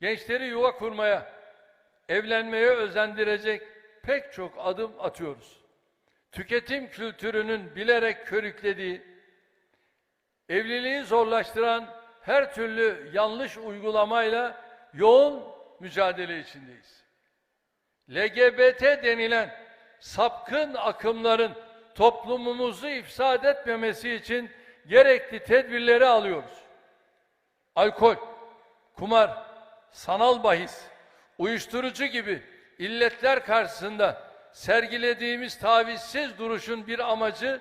Gençleri yuva kurmaya, evlenmeye özendirecek pek çok adım atıyoruz. Tüketim kültürünün bilerek körüklediği, evliliği zorlaştıran her türlü yanlış uygulamayla yoğun mücadele içindeyiz. LGBT denilen sapkın akımların toplumumuzu ifsad etmemesi için gerekli tedbirleri alıyoruz. Alkol, kumar, sanal bahis, uyuşturucu gibi illetler karşısında sergilediğimiz tavizsiz duruşun bir amacı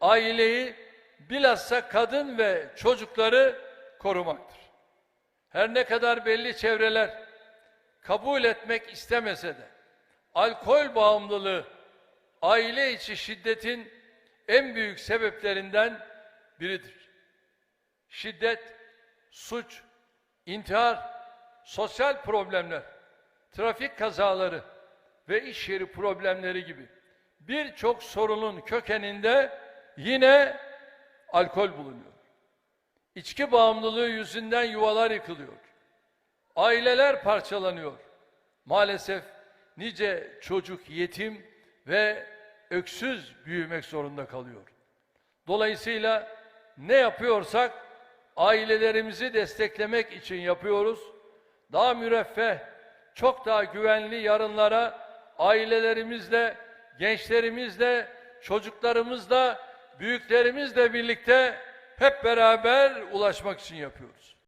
aileyi bilhassa kadın ve çocukları korumaktır. Her ne kadar belli çevreler kabul etmek istemese de alkol bağımlılığı aile içi şiddetin en büyük sebeplerinden biridir. Şiddet, suç, intihar, sosyal problemler, trafik kazaları ve iş yeri problemleri gibi birçok sorunun kökeninde yine alkol bulunuyor. İçki bağımlılığı yüzünden yuvalar yıkılıyor. Aileler parçalanıyor. Maalesef nice çocuk yetim ve öksüz büyümek zorunda kalıyor. Dolayısıyla ne yapıyorsak ailelerimizi desteklemek için yapıyoruz. Daha müreffeh, çok daha güvenli yarınlara ailelerimizle, gençlerimizle, çocuklarımızla, büyüklerimizle birlikte hep beraber ulaşmak için yapıyoruz.